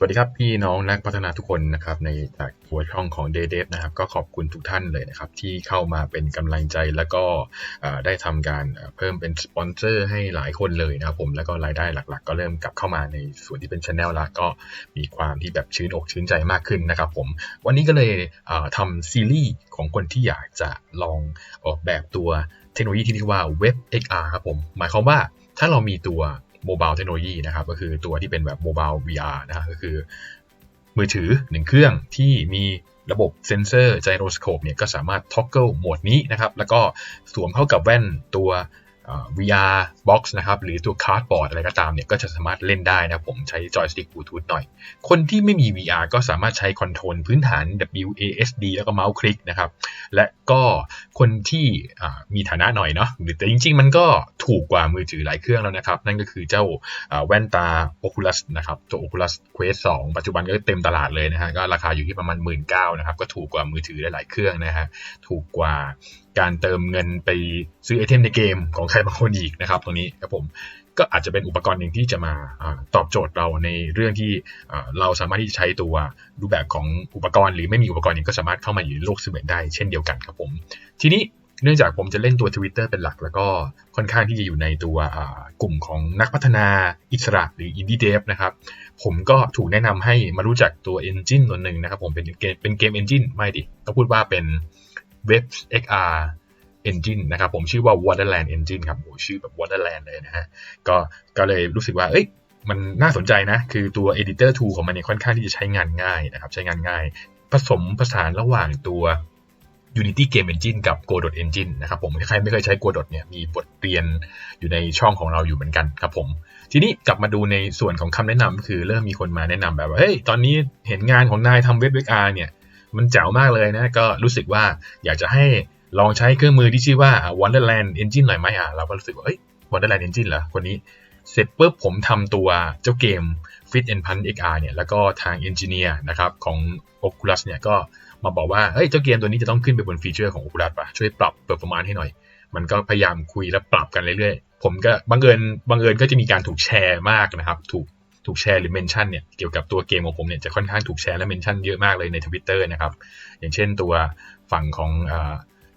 สวัสดีครับพี่น้องนักพัฒนาทุกคนนะครับในจากหัวช่องของ d a y d e v นะครับก็ขอบคุณทุกท่านเลยนะครับที่เข้ามาเป็นกำลังใจแล้วก็ได้ทำการเพิ่มเป็นสปอนเซอร์ให้หลายคนเลยนะครับผมแล้วก็รายได้หลัก ๆ ก็เริ่มกลับเข้ามาในส่วนที่เป็นช anel ละก็มีความที่แบบชื้นอกชื้นใจมากขึ้นนะครับผมวันนี้ก็เลยทำซีรีส์ของคนที่อยากจะลองออกแบบตัวเทคโนโลยีที่เรียกว่า Web XR ครับผมหมายความว่าถ้าเรามีตัว โมบายเทคโนโลยีนะครับ ก็คือตัวที่เป็นแบบโมบาย VR นะครับก็คือ มือถือหนึ่งเครื่องที่มีระบบเซนเซอร์ไจโรสโคปเนี่ยก็สามารถท็อกเกิลโหมดนี้นะครับ แล้วก็สวมเข้ากับแว่นตัว VR box นะครับหรือตัว cardboard อะไรก็ตามเนี่ยก็จะสามารถเล่นได้นะผมใช้จอยสติ๊กบลูทูธหน่อย คนที่ไม่มี VR ก็สามารถใช้คอนโทรลพื้นฐาน WASD แล้วก็เมาส์คลิกนะครับและก็คนที่มีฐานะหน่อยเนาะแต่จริง ๆ มันก็ถูกกว่ามือถือหลายเครื่องแล้วนะครับนั่นก็คือเจ้าแว่นตา Oculus นะครับตัว Oculus Quest 2 ปัจจุบันก็เต็มตลาดเลยนะฮะก็ราคาอยู่ที่ประมาณ 1 9ื่นนะครับก็ถูกกว่ามือถือหลายเครื่องนะฮะถูกกว่า การเติมเงินไปซื้อไอเทมในเกมของใครบางคนอีกนะครับ ตรงนี้ครับผมก็อาจจะเป็นอุปกรณ์หนึ่งที่จะมาตอบโจทย์เราในเรื่องที่เราสามารถที่จะใช้ตัวรูปแบบของอุปกรณ์ หรือไม่มีอุปกรณ์นี้ก็สามารถเข้ามาอยู่ในโลกเสมือนได้เช่นเดียวกันครับผมทีนี้เนื่องจากผมจะเล่นตัว Twitter เป็นหลัก แล้วก็ค่อนข้างที่จะอยู่ในตัวกลุ่มของนักพัฒนาอิสระหรืออินดี้เดฟนะครับ ผมก็ถูกแนะนำให้มารู้จักตัว Engine ตัวหนึ่งนะครับผมเป็นเกมเป็นเกม Engine ไม่ดิต้องพูดว่าเป็น Web XR Engine นะครับผมชื่อว่า Waterland Engine ครับโอ้ชื่อแบบ Waterland เลยนะฮะก็ก็เลยรู้สึกว่าเอ้ยมันน่าสนใจนะ คือตัว Editor Tool ของมันเนี่ยค่อนข้างที่จะใช้งานง่ายนะครับ ใช้งานง่าย ผสมผสานระหว่างตัว Unity Game Engine กับ Godot Engine นะครับผมใครไม่เคยใช้ Godot เนี่ยมีบทเรียนอยู่ในช่องของเราอยู่เหมือนกันครับผม ทีนี้กลับมาดูในส่วนของคำแนะนำคือเริ่มมีคนมาแนะนำแบบว่าเฮ้ยตอนนี้เห็นงานของนายทำเว็บเว็บอาร์เนี่ย มันเจ๋วมากเลยนะ ก็รู้สึกว่าอยากจะให้ลองใช้เครื่องมือที่ชื่อว่า Wonderland Engine หน่อยไหมอะ เราก็รู้สึกว่าเอ้ย Wonderland Engine เหรอคนนี้ เสร็จปุ๊บผมทำตัวเจ้าเกม Fit and Punch XR เนี่ย แล้วก็ทางเอนจิเนียร์นะครับของ Oculus เนี่ยก็มาบอกว่า เฮ้ย เจ้าเกมตัวนี้จะต้องขึ้นไปบนฟีเจอร์ของ Oculus ป่ะ ช่วยปรับเปอร์ฟอร์มานซ์ให้หน่อย มันก็พยายามคุยและปรับกันเรื่อยๆ ผมก็บังเอิญบังเอิญก็จะมีการถูกแชร์มากนะครับ ถูก ถูกแชร์หรือเมนชั่นเนี่ยเกี่ยวกับตัวเกมของผมเนี่ยจะค่อนข้างถูกแชร์และเมนชั่นเยอะมากเลยในทวิตเตอร์นะครับ อย่างเช่นตัวฝั่งของ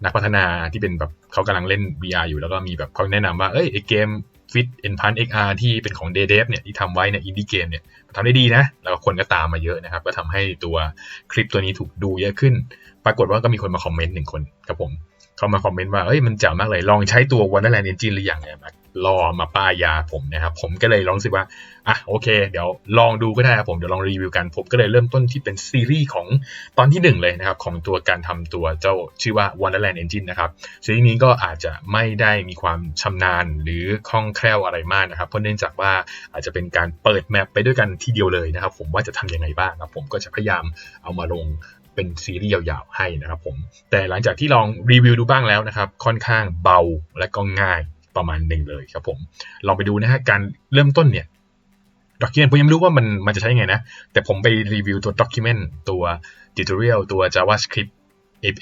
นักพัฒนาที่เป็นแบบเขากำลังเล่น VR อยู่แล้วก็มีแบบเขาแนะนำว่า เอ้ยไอเกม Fit e n p a n XR ที่เป็นของ d a y d e v เนี่ยที่ทำไว้ในอินดี้เกมเนี่ยทำได้ดีนะ แล้วคนก็ตามมาเยอะนะครับ ก็ทำให้ตัวคลิปตัวนี้ถูกดูเยอะขึ้น ปรากฏว่าก็มีคนมาคอมเมนต์หนึ่งคนครับผม เขามาคอมเมนต์ว่า เอ้ยมันเจ๋งมากเลย ลองใช้ตัว Wonderland Engine หรือยังเนี่ย รอมาป้ายยาผมนะครับผมก็เลยลองรู้สึกว่าอะโอเค เดี๋ยวลองดูก็ได้ครับผมเดี๋ยวลองรีวิวกันผมก็เลยเริ่มต้นที่เป็นซีรีส์ของตอนที่ 1 เลยนะครับของตัวการทำตัวเจ้าชื่อว่า Wonderland Engine นะครับซีรีส์นี้ก็อาจจะไม่ได้มีความชำนาญหรือคล่องแคล่วอะไรมากนะครับเพราะเนื่องจากว่าอาจจะเป็นการเปิดแมปไปด้วยกันทีเดียวเลยนะครับผมว่าจะทํำยังไงบ้างครับผมก็จะพยายามเอามาลงเป็นซีรีส์ยาวๆให้นะครับผมแต่หลังจากที่ลองรีวิวดูบ้างแล้วนะครับค่อนข้างเบาและก็ง่าย ประมาณหนึ่งเลยครับผมลองไปดูนะฮะการเริ่มต้นเนี่ยด็อกิเมนต์ผมยังไม่รู้ว่ามันมันจะใช้ยังไงนะ แต่ผมไปรีวิวตัวด็อกิเมนต์ตัวติวเรียลตัว JavaScript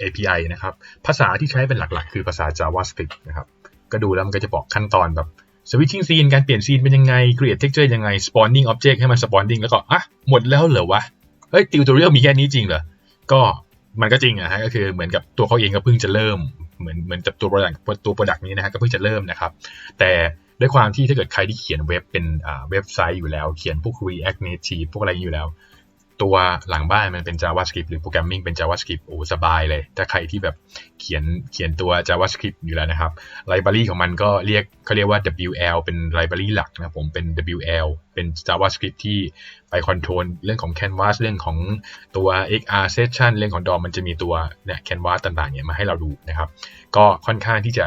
API นะครับ ภาษาที่ใช้เป็นหลักๆ คือภาษา JavaScript นะครับ ก็ดูแล้วมันก็จะบอกขั้นตอนแบบ switching scene การเปลี่ยนซีนเป็นยังไง create texture ยังไง spawning object ให้มัน spawning แล้วก็ อะ หมดแล้วเหรอวะ เฮ้ยติวเรียลมีแค่นี้จริงเหรอ ก็มันก็จริงอะฮะ ก็คือเหมือนกับตัวเขาเองก็เพิ่งจะเริ่ม เหมือนเหมือนกับตัวโปรดักตัวโปรดักนี้นะฮะก็เพิ่งจะเริ่มนะครับ แต่ด้วยความที่ถ้าเกิดใครที่เขียนเว็บเป็นเว็บไซต์อยู่แล้ว เขียนพวก React Native พวกอะไรอยู่แล้ว ตัวหลังบ้านมันเป็น JavaScript หรือโปรแกรมมิ่งเป็น JavaScript โอ้สบายเลย ถ้าใครที่แบบเขียนเขียนตัว JavaScript อยู่แล้วนะครับไลบรารีของมันก็เรียกเขาเรียกว่า WL เป็นไลบรารีหลักนะผมเป็น WL เป็น JavaScript ที่ไปคอนโทรลเรื่องของ Canvas เรื่องของตัว XR Session เรื่องของ DOM มันจะมีตัวเนี่ย Canvas ต่างๆเนี่ยมาให้เราดูนะครับ ก็ค่อนข้างที่จะ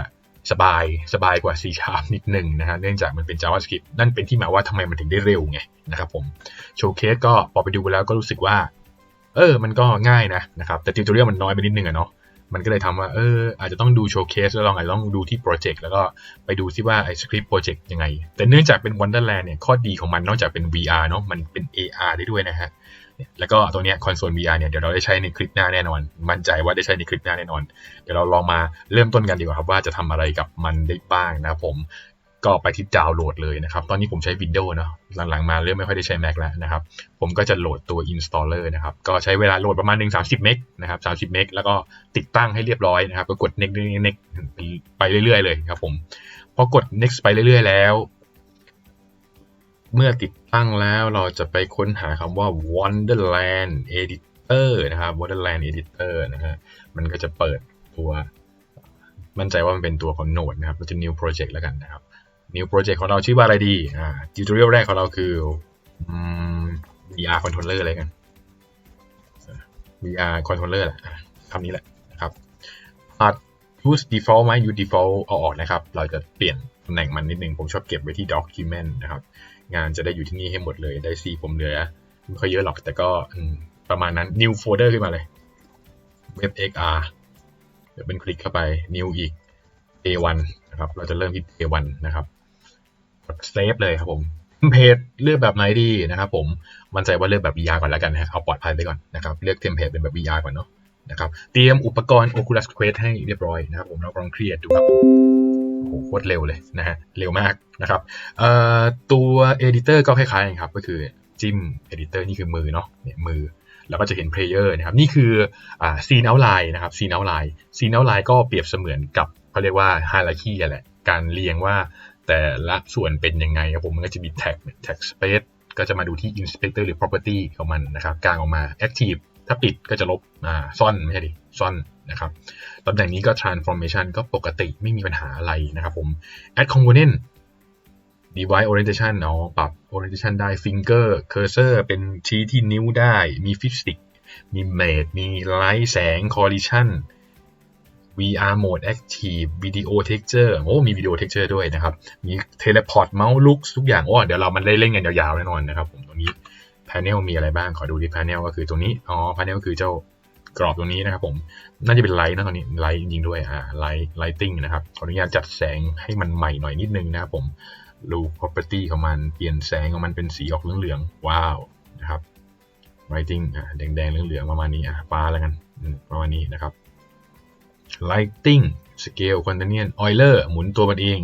สบายสบายกว่า C Sharp นิดหนึ่งนะฮะเนื่องจากมันเป็น JavaScript นั่นเป็นที่มาว่าทำไมมันถึงได้เร็วไงนะครับผมโชว์เคสก็พอไปดูแล้วก็รู้สึกว่า เออ มันก็ง่ายนะนะครับแต่ติวตอเรียลมันน้อยไปนิดนึงอะเนาะมันก็เลยทำว่าเอออาจจะต้องดูโชว์เคสแล้วลองอาจจะต้องดูที่โปรเจกต์แล้วก็ไปดูซิว่าไอ้สคริปต์โปรเจกต์ยังไง แต่เนื่องจากเป็น Wonderland เนี่ยข้อดีของมันนอกจากเป็น VR เนาะมันเป็น AR ได้ด้วยนะฮะ แล้วก็ตัวนี้คอนโซล VR เนี่ยเดี๋ยวเราได้ใช้ในคลิปหน้าแน่นอน มั่นใจว่าได้ใช้ในคลิปหน้าแน่นอน เดี๋ยวเราลองมาเริ่มต้นกันดีกว่าครับว่าจะทำอะไรกับมันได้บ้างนะผมก็ไปที่ดาวน์โหลดเลยนะครับ ตอนนี้ผมใช้ Windows เนาะ หลังๆ มาเริ่มไม่ค่อยได้ใช้ Mac แล้วนะครับ ผมก็จะโหลดตัว installer นะครับ ก็ใช้เวลาโหลดประมาณ 1 30 เมกนะครับ 30 เมก แล้วก็ติดตั้งให้เรียบร้อยนะครับ ก็กด next next next ไปเรื่อยๆ เลยครับผม พอกด next ไปเรื่อยๆ แล้ว เมื่อติดตั้งแล้วเราจะไปค้นหาคำว่า Wonderland Editor นะครับ Wonderland Editor นะฮะ มันก็จะเปิดตัว มั่นใจว่ามันเป็นตัวของโนดนะครับเราจะ new project แล้วกันนะครับ new project ของเราชื่อว่าอะไรดี อ่า tutorial แรกของเราคืออ VR controller อะไรกัน VR controller แหละคำนี้แหละนะครับ part use default ไหม use default เอาออกนะครับ เราจะเปลี่ยน ตำแหน่งมันนิดนึงผมชอบเก็บไว้ที่ document นะครับ งานจะได้อยู่ที่นี่ให้หมดเลยได้ C ผมเหลือไม่ค่อยเยอะหรอกแต่ก็ประมาณนั้น new folder ขึ้นมาเลย web xr เดี๋ยวเป็นคลิกเข้าไป new อีก A1 นะครับ เราจะเริ่มที่ A1 นะครับกด save เลยครับผมเพจเลือกแบบไหนดีนะครับ ผมมั่นใจว่าเลือกแบบ VR ก่อนแล้วกันนะเอาปลอดภัยไปก่อนนะครับเลือกเทมเพลตเป็นแบบ VR ก่อนเนาะนะครับเตรียมอุปกรณ์ Oculus Quest ให้เรียบร้อยนะครับผมเราลองเครียดดูครับ โอ้โหโคตรเร็วเลยนะฮะ เร็วมากนะครับเอ่อตัว Editor ก็คล้ายๆกันครับ ก็คือจิ้ม Editor นี่คือมือเนาะเนี่ยมือ แล้วก็จะเห็น Player นะครับ นี่คืออ่า Scene Outline นะครับ Scene Outline Scene Outline ก็เปรียบเสมือนกับเขาเรียกว่า Hierarchy แหละ การเรียงว่าแต่ละส่วนเป็นยังไงครับผมมันก็จะมี tag tag space ก็จะมาดูที่ inspector หรือ property ของมันนะครับกลางออกมา active ถ้าปิดก็จะลบอ่าซ่อนไม่ใช่ดิซ่อน นะครับตำแหน่งนี้ก็ transformation ก็ปกติไม่มีปัญหาอะไรนะครับผม add component device orientation เนาะปรับ orientation ได้ finger cursor เป็นชี้ที่นิ้วได้ มี physics มี mate มี light แสง collision VR mode active video texture โอ้มี video texture ด้วยนะครับ มี teleport mouse looks ทุกอย่าง โอ้ เดี๋ยวเรามันได้เล่นกันยาวๆแน่นอนนะครับผมตรงนี้ panel มีอะไรบ้าง ขอดูที่ panel ก็คือตรงนี้ อ๋อ panel ก็คือเจ้า กรอบตรงนี้นะครับผมน่าจะเป็นไลท์นะตอนนี้ไลท์จริงด้วยอ่าไลท์ไลติ้งนะครับขออนุญาตจัดแสงให้มันใหม่หน่อยนิดนึงนะครับผมดู property ของมันเปลี่ยนแสงของมันเป็นสีออกเหลืองๆว้าวนะครับ lighting อ่าแดงๆเหลืองๆประมาณนี้อ่าฟ้าแล้วกันประมาณนี้นะครับ lighting scale quaternion Euler หมุนตัวมันเอง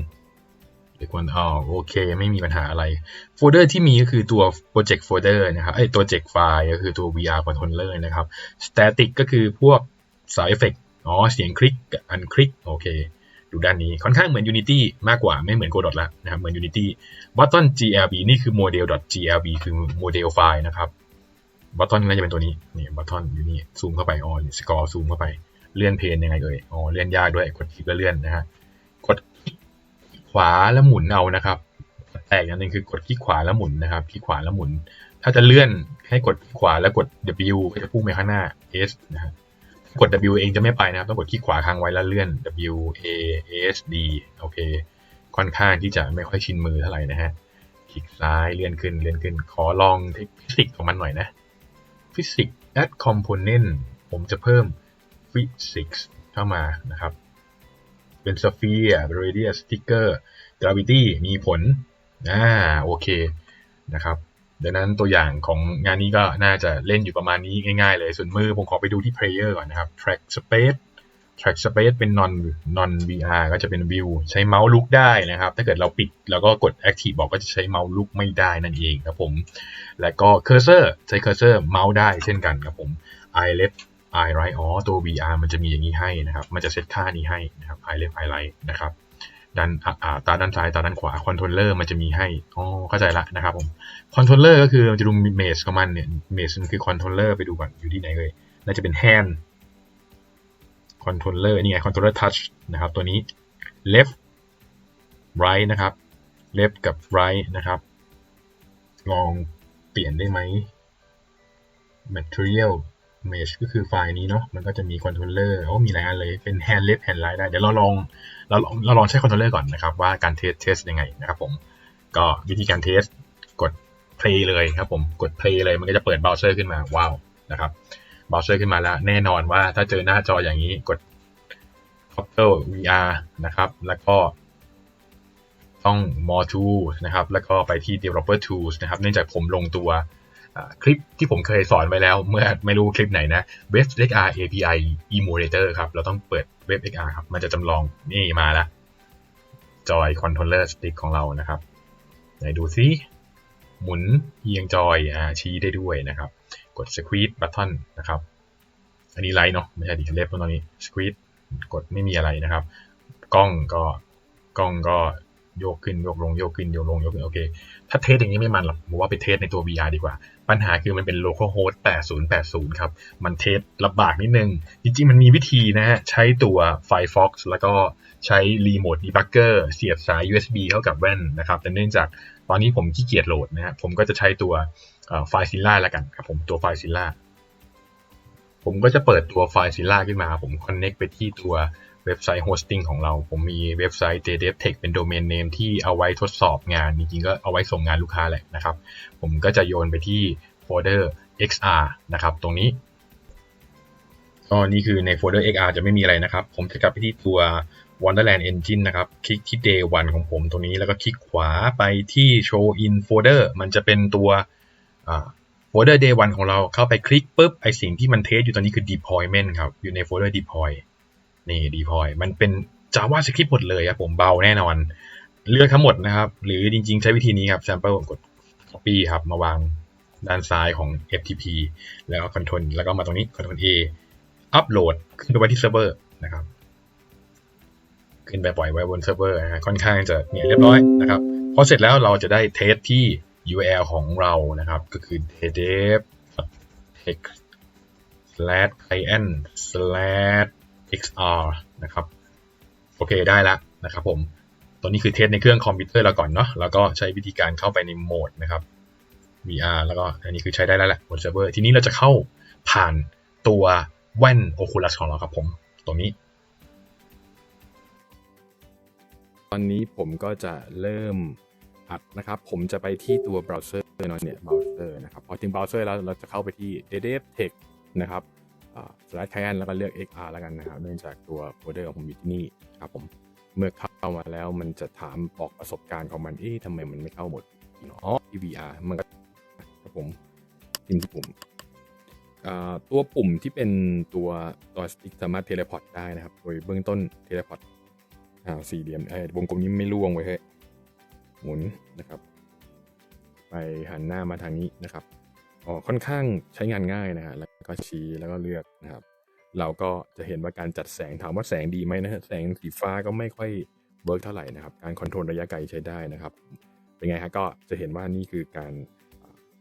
หรือควรอ๋อโอเค ไม่มีปัญหาอะไร โฟลเดอร์ที่มีก็คือตัว project folder นะครับไอตัว project file ก็คือตัว VR controller นะครับ static ก็คือพวกสายเอฟเฟกอ๋อเสียงคลิกอันคลิกโอเคดูด้านนี้ค่อนข้างเหมือน Unity มากกว่าไม่เหมือน Godot ละนะครับเหมือน Unity button glb นี่คือ model glb คือโมเดลไฟล์นะครับ button น่าจะเป็นตัวนี้นี่ button อยู่นี่ซูมเข้าไปอ๋อ score ซูมเข้าไปเลื่อนเพนยังไงเอ่ยอ๋อเลื่อนยากด้วยกดคลิกแล้วเลื่อนนะฮะ วาแล้วหมุนเอานะครับแต่อย่างหนึ่งคือกดคลิกขวาแล้วหมุนนะครับคลิกขวาแล้วหมุน ถ้าจะเลื่อนให้กดขวาแล้วกด W จะพุ่งไปข้างหน้า S นะฮะกด W เองจะไม่ไปนะครับต้องกดคลิกขวาค้างไว้แล้วเลื่อน W A S D โอเค ค่อนข้างที่จะไม่ค่อยชินมือเท่าไหร่นะฮะคลิกซ้ายเลื่อนขึ้นเลื่อนขึ้นขอลองฟิสิกส์ของมันหน่อยนะฟิสิกส์ add component ผมจะเพิ่ม physics เข้ามานะครับ เป็น sphere radius sticker gravity มีผลอ่าโอเคนะครับดังนั้นตัวอย่างของงานนี้ก็น่าจะเล่นอยู่ประมาณนี้ง่ายๆเลย ส่วนมือผมขอไปดูที่ player ก่อนนะครับ track space track space เป็น non non VR ก็จะเป็น view ใช้เมาส์ลุกได้นะครับ ถ้าเกิดเราปิดแล้วก็กด active บอกก็จะใช้เมาส์ลุกไม่ได้นั่นเองครับผม และก็ cursor ใช้ cursor เมาส์ได้เช่นกันครับผม eye left eye right อ๋อตัว VR มันจะมีอย่างนี้ให้นะครับ มันจะเซตค่านี้ให้นะครับ eye left eye right นะครับ ด้านตาด้านซ้ายตาด้านขวา controller มันจะมีให้อ๋อเข้าใจละนะครับผม controller ก็คือมันจะดู image ของมันเนี่ย image มันคือ controller ไปดูก่อนอยู่ที่ไหนเลยน่าจะเป็น hand controller นี่ไง controller touch นะครับตัวนี้ left right นะครับ left กับ right นะครับ ลองเปลี่ยนได้ไหม material image ก็คือไฟล์นี้เนาะมันก็จะมี controller โอ้มีหลายอันเลยเป็น hand left hand right ได้ เดี๋ยวเราลองเราลองเราลองใช้ controller ก่อนนะครับ ว่าการเทสเทสยังไงนะครับผมก็วิธีการเทสกด play เลยครับผมกด play เลยมันก็จะเปิดเบราว์เซอร์ขึ้นมาว้าวนะครับเบราว์เซอร์ขึ้นมาแล้วแน่นอนว่าถ้าเจอหน้าจออย่างนี้กด Copter VR นะครับ แล้วก็ต้อง more tools นะครับ แล้วก็ไปที่ developer tools นะครับ เนื่องจากผมลงตัว คลิปที่ผมเคยสอนไว้แล้ว เมื่อไม่รู้คลิปไหนนะ WebXR API Emulator ครับ เราต้องเปิด WebXR ครับ มันจะจำลองนี่มาแล้วจอยคอนโทรลเลอร์สติ๊กของเรานะครับ ไหนดูซิ หมุนเอียงจอยอ่าชี้ได้ด้วยนะครับ กด squeeze button นะครับ อันนี้ไลท์เนาะไม่ใช่ดิเล็บตรงนี้ squeeze กดไม่มีอะไรนะครับ กล้องก็กล้องก็ โยกขึ้นโยกลงโยกขึ้นโยกลงโยกขึ้นโอเค ถ้าเทสอย่างนี้ไม่มันหรอกผมว่าไปเทสในตัว VR ดีกว่า ปัญหาคือมันเป็น localhost 8080 ครับ มันเทสลำบากนิดนึง จริงๆ มันมีวิธีนะฮะ ใช้ตัว Firefox แล้วก็ใช้ Remote Debugger เสียบสาย USB เข้ากับแว่นนะครับ แต่เนื่องจากตอนนี้ผมขี้เกียจโหลดนะฮะผมก็จะใช้ตัวไฟล์ซิลล่าแล้วกันครับผมตัวไฟล์ซิลล่าผมก็จะเปิดตัวไฟล์ซิลล่าขึ้นมา ผม connect ไปที่ตัว เว็บไซต์โฮสติ้งของเรา ผมมีเว็บไซต์ jdevtech เป็นโดเมนเนมที่เอาไว้ทดสอบงาน จริงๆก็เอาไว้ส่งงานลูกค้าแหละนะครับ ผมก็จะโยนไปที่โฟลเดอร์ xr นะครับ ตรงนี้ก็นี่คือในโฟลเดอร์ xr จะไม่มีอะไรนะครับ ผมจะกลับไปที่ตัว Wonderland Engine นะครับ คลิกที่ day 1ของผมตรงนี้แล้วก็คลิกขวาไปที่ show in folder มันจะเป็นตัวโฟลเดอร์ day 1ของเราเข้าไปคลิกปุ๊บไอสิ่งที่มันเทสอยู่ตอนนี้คือ deployment ครับ อยู่ในโฟลเดอร์ deploy นี่ deploy มันเป็น JavaScript หมดเลยครับผมเบาแน่นอน เลือกทั้งหมดนะครับ หรือจริง ๆ ใช้วิธีนี้ครับ sample กด copy ครับ มาวางด้านซ้ายของ FTP แล้วก็ control แล้วก็มาตรงนี้ control A อัปโหลดขึ้นไปไว้ที่เซิร์ฟเวอร์นะครับ ขึ้นไปปล่อยไว้บนเซิร์ฟเวอร์นะฮะค่อนข้างจะเนี่ยเรียบร้อยนะครับพอเสร็จแล้วเราจะได้เทสที่ URL ของเรานะครับ ก็คือ dev tech slash client slash xr นะครับโอเคได้แล้วนะครับผมตัวนี้คือเทสในเครื่องคอมพิวเตอร์เราก่อนเนาะแล้วก็ใช้วิธีการเข้าไปในโหมดนะครับ VR แล้วก็อันนี้คือใช้ได้แล้วแหละบนเซิร์ฟเวอร์ทีนี้เราจะเข้าผ่านตัวแว่น Oculus ของเราครับผมตรงนี้ ตอนนี้ผมก็จะเริ่มอัดนะครับ ผมจะไปที่ตัวเบราว์เซอร์เนาะเนี่ยเบราว์เซอร์นะครับพอถึงเบราว์เซอร์แล้วเราจะเข้าไปที่ devtech นะครับ สไลด์ client แล้วก็เลือก XR แล้วกันนะครับเนื่องจากตัวโฟลเดอร์ของผมอยู่ที่นี่ครับผมเมื่อเข้ามาแล้วมันจะถามบอกประสบการณ์ของมันเอ๊ะทำไมมันไม่เข้าหมดอ๋อ VR มันก็ครับผมพิมพ์ที่ปุ่มตัวปุ่มที่เป็นตัวตัวสติ๊กสามารถเทเลพอร์ตได้นะครับ โดยเบื้องต้นเทเลพอร์ตอ่าสี่เหลี่ยมเออวงกลมนี้ไม่ล่วงไว้เฮ้ยหมุนนะครับ ไปหันหน้ามาทางนี้นะครับอ๋อค่อนข้างใช้งานง่ายนะฮะแล้ว ก็ชี้แล้วก็เลือกนะครับ เราก็จะเห็นว่าการจัดแสงถามว่าแสงดีไหมนะฮะแสงสีฟ้าก็ไม่ค่อยเวิร์กเท่าไหร่นะครับ การคอนโทรลระยะไกลใช้ได้นะครับ เป็นไงฮะก็จะเห็นว่านี่คือการ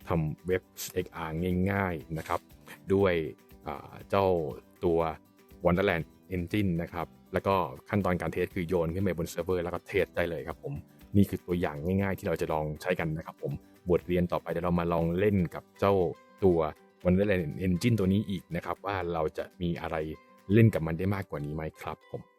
ทำเว็บ XR ง่าย ๆนะครับ ด้วยเจ้าตัว Wonderland Engine นะครับ แล้วก็ขั้นตอนการเทสคือโยนขึ้นไปบนเซิร์ฟเวอร์แล้วก็เทสได้เลยครับผมนี่คือตัวอย่างง่ายๆ ที่เราจะลองใช้กันนะครับผมบทเรียนต่อไปเดี๋ยวเรามาลองเล่นกับเจ้าตัว Wonderland Engine ตัวนี้อีกนะครับ ว่าเราจะมีอะไรเล่นกับมันได้มากกว่านี้ไหมครับผม